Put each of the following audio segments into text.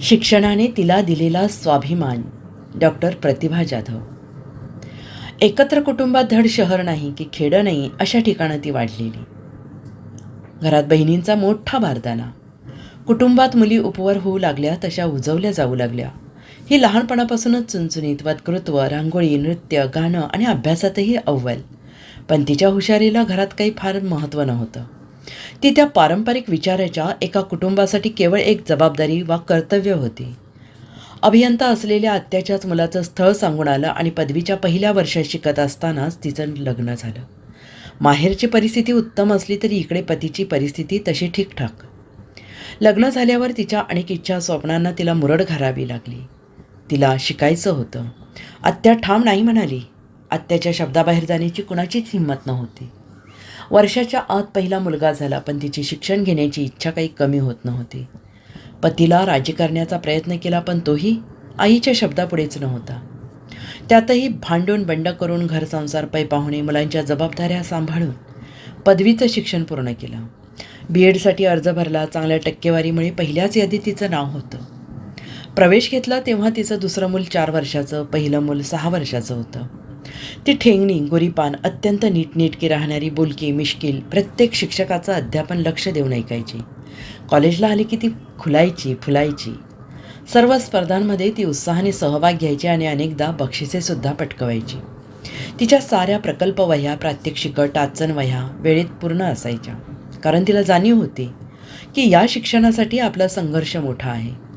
शिक्षणाने तिला दिलेला स्वाभिमान डॉक्टर प्रतिभा जाधव. एकत्र कुटुंबात धड शहर नाही की खेडं नाही अशा ठिकाणं ती वाढलेली. घरात बहिणींचा मोठा बारदाना कुटुंबात मुली उपवर होऊ लागल्या तशा उजवल्या जाऊ लागल्या. ही लहानपणापासूनच चुनचुनीत वक्तृत्व रांगोळी नृत्य गाणं आणि अभ्यासातही अव्वल. पण तिच्या हुशारीला घरात काही फार महत्त्व नव्हतं. ती त्या पारंपरिक विचाराच्या एका कुटुंबासाठी केवळ एक जबाबदारी वा कर्तव्य होती. अभियंता असलेल्या आत्याच्याच मुलाचं स्थळ सांगून आलं आणि पदवीच्या पहिल्या वर्षात शिकत असतानाच तिचं लग्न झालं. माहेरची परिस्थिती उत्तम असली तरी इकडे पतीची परिस्थिती तशी ठीकठाक. लग्न झाल्यावर तिच्या अनेक इच्छा स्वप्नांना तिला मुरड घालावी लागली. तिला शिकायचं होतं. आत्या ठाम नाही म्हणाली. आत्याच्या शब्दाबाहेर जाण्याची कुणाचीच हिंमत नव्हती. वर्षाच्या आत पहिला मुलगा झाला पण तिची शिक्षण घेण्याची इच्छा काही कमी होत नव्हती. पतीला राजी करण्याचा प्रयत्न केला पण तोही आईच्या शब्दापुढेच नव्हता. त्यातही भांडून बंड करून घर संसार पै पाहुणे मुलांच्या जबाबदाऱ्या सांभाळून पदवीचं शिक्षण पूर्ण केलं. बी एडसाठी अर्ज भरला चांगल्या टक्केवारीमुळे पहिल्याच यादीत तिचं नाव होतं. प्रवेश घेतला तेव्हा तिचं दुसरं मूल चार वर्षाचं पहिलं मूल सहा वर्षाचं होतं. ती ठेंगणी गोरीपान अत्यंत नीटनेटकी राहणारी बोलकी मिश्किल प्रत्येक शिक्षकाचं अध्यापन लक्ष देऊन ऐकायची. कॉलेजला आली की ती खुलायची फुलायची. सर्व स्पर्धांमध्ये ती उत्साहाने सहभाग घ्यायची आणि अनेकदा बक्षिसेसुद्धा पटकवायची. तिच्या साऱ्या प्रकल्प वह्या प्रात्यक्षिकं टाचन वह्या वेळेत पूर्ण असायच्या. कारण तिला जाणीव होती की या शिक्षणासाठी आपला संघर्ष मोठा आहे.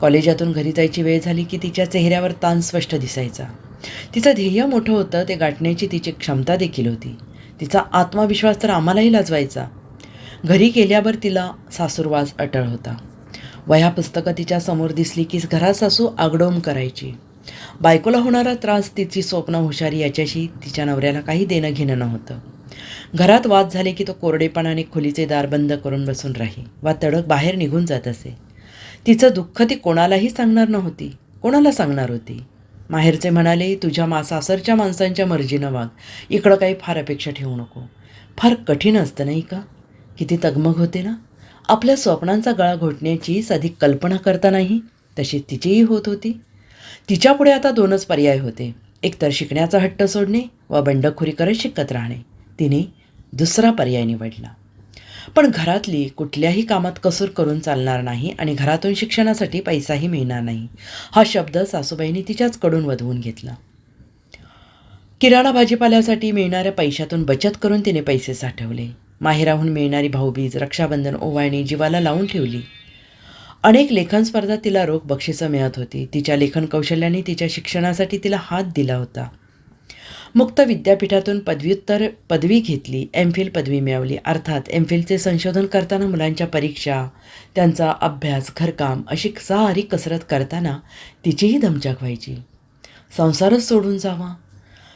कॉलेजातून घरी जायची वेळ झाली की तिच्या चेहऱ्यावर ताण स्पष्ट दिसायचा. तिचं ध्येय मोठं होतं ते गाठण्याची तिची क्षमता देखील होती. तिचा आत्मविश्वास तर आम्हालाही लाजवायचा. घरी गेल्यावर तिला सासूरवास अटळ होता. वह्या पुस्तकं तिच्या समोर दिसली की घरात सासू आगडोम करायची. बायकोला होणारा त्रास तिची स्वप्न हुशारी याच्याशी तिच्या नवऱ्याला काही देणं घेणं नव्हतं. घरात वाद झाले की तो कोरडेपणाने खोलीचे दार बंद करून बसून राही वा तडक बाहेर निघून जात असे. तिचं दुःख ती कोणालाही सांगणार नव्हती कोणाला सांगणार होती? माहेरचे म्हणाले तुझ्या मा सासरच्या माणसांच्या मर्जीनं वाग. इकडं काही फार अपेक्षा ठेवू नको. फार कठीण असतं नाही का? किती तगमग होते ना? आपल्या स्वप्नांचा गळा घोटण्याची साधी कल्पना करता नाही तशी तिचीही होत होती. तिच्यापुढे आता दोनच पर्याय होते. एकतर शिकण्याचा हट्ट सोडणे व बंडखोरी करत शिकत राहणे. तिने दुसरा पर्याय निवडला. पण घरातली कुठल्याही कामात कसूर करून चालणार नाही आणि घरातून शिक्षणासाठी पैसाही मिळणार नाही. हा शब्द सासूबाईंनी तिच्याचकडून वधवून घेतला. किराणा भाजीपाल्यासाठी मिळणाऱ्या पैशातून बचत करून तिने पैसे साठवले. माहेराहून मिळणारी भाऊबीज रक्षाबंधन ओवाळणी जीवाला लावून ठेवली. अनेक लेखन स्पर्धा तिला रोख बक्षिसं मिळत होती. तिच्या लेखन कौशल्याने तिच्या शिक्षणासाठी तिला हात दिला होता. मुक्त विद्यापीठातून पदव्युत्तर पदवी घेतली एम फिल पदवी मिळवली. अर्थात एम फिलचे संशोधन करताना मुलांच्या परीक्षा त्यांचा अभ्यास घरकाम अशी सारी कसरत करताना तिचीही धमचाक व्हायची. संसारच सोडून जावा.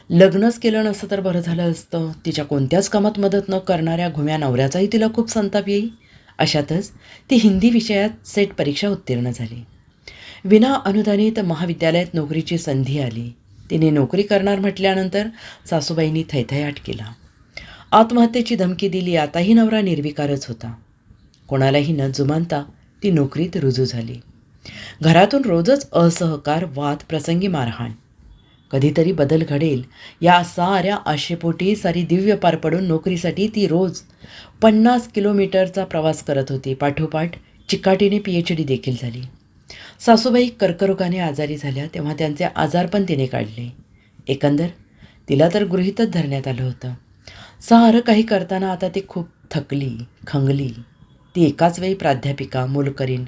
लग्नच केलं नसतं तर बरं झालं असतं. तिच्या कोणत्याच कामात मदत न करणाऱ्या घुम्या नवऱ्याचाही तिला खूप संताप येई अशातच ती हिंदी विषयात सेट परीक्षा उत्तीर्ण झाली. विना अनुदानित महाविद्यालयात नोकरीची संधी आली. तिने नोकरी करणार म्हटल्यानंतर सासूबाईंनी थैथयाट केला. आत्महत्येची धमकी दिली आताही नवरा निर्विकारच होता. कोणालाही न जुमानता ती नोकरीत रुजू झाली. घरातून रोजच असहकार वाद प्रसंगी मारहाण. कधीतरी बदल घडेल या साऱ्या आशेपोटी सारी दिव्य पार पडून नोकरीसाठी ती रोज पन्नास किलोमीटरचा प्रवास करत होती. पाठोपाठ चिकाटीने पी एच डी देखील झाली. सासूबाई कर्करोगाने आजारी झाल्या तेव्हा त्यांचे आजार पण तिने काढले. एकंदर तिला तर गृहीतच धरण्यात आलं होतं. सारं काही करताना आता ती खूप थकली खंगली. ती एकाच वेळी प्राध्यापिका मोलकरीण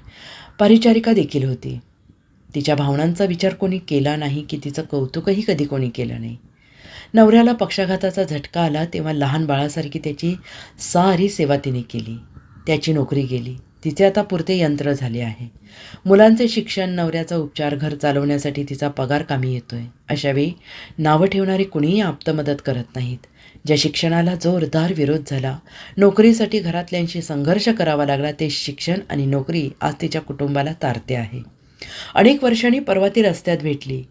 परिचारिका देखील होती. तिच्या भावनांचा विचार कोणी केला नाही की तिचं कौतुकही कधी कोणी केलं नाही. नवऱ्याला पक्षाघाताचा झटका आला तेव्हा लहान बाळासारखी त्याची सारी सेवा तिने केली. त्याची नोकरी गेली. तिचे आता पुरते यंत्र झाले आहे. मुलांचे शिक्षण नवऱ्याचा उपचार घर चालवण्यासाठी तिचा पगार कामी येतोय. अशावेळी नावं ठेवणारी कुणीही आप्तमदत करत नाहीत. ज्या शिक्षणाला जोरदार विरोध झाला नोकरीसाठी घरातल्यांशी संघर्ष करावा लागला ते शिक्षण आणि नोकरी आज तिच्या कुटुंबाला तारते आहे. अनेक वर्षांनी परवा ती रस्त्यात भेटली.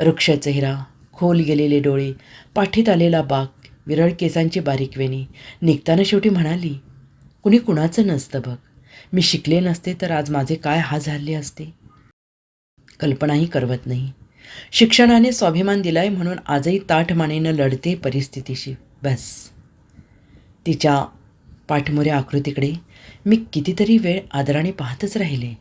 वृक्ष चेहरा खोल गेलेले डोळे पाठीत आलेला बाक विरळ केसांची बारीक वेणी. निघताना शेवटी म्हणाली कुणी कुणाचं नसतं बघ. मी शिकले नसते तर आज माझे काय हा झाले असते? कल्पनाही करवत नाही. शिक्षणाने स्वाभिमान दिलाय म्हणून आजही ताठमानेनं लढते परिस्थितीशी. बस. तिच्या पाठमोऱ्या आकृतीकडे मी कितीतरी वेळ आदराने पाहतच राहिले.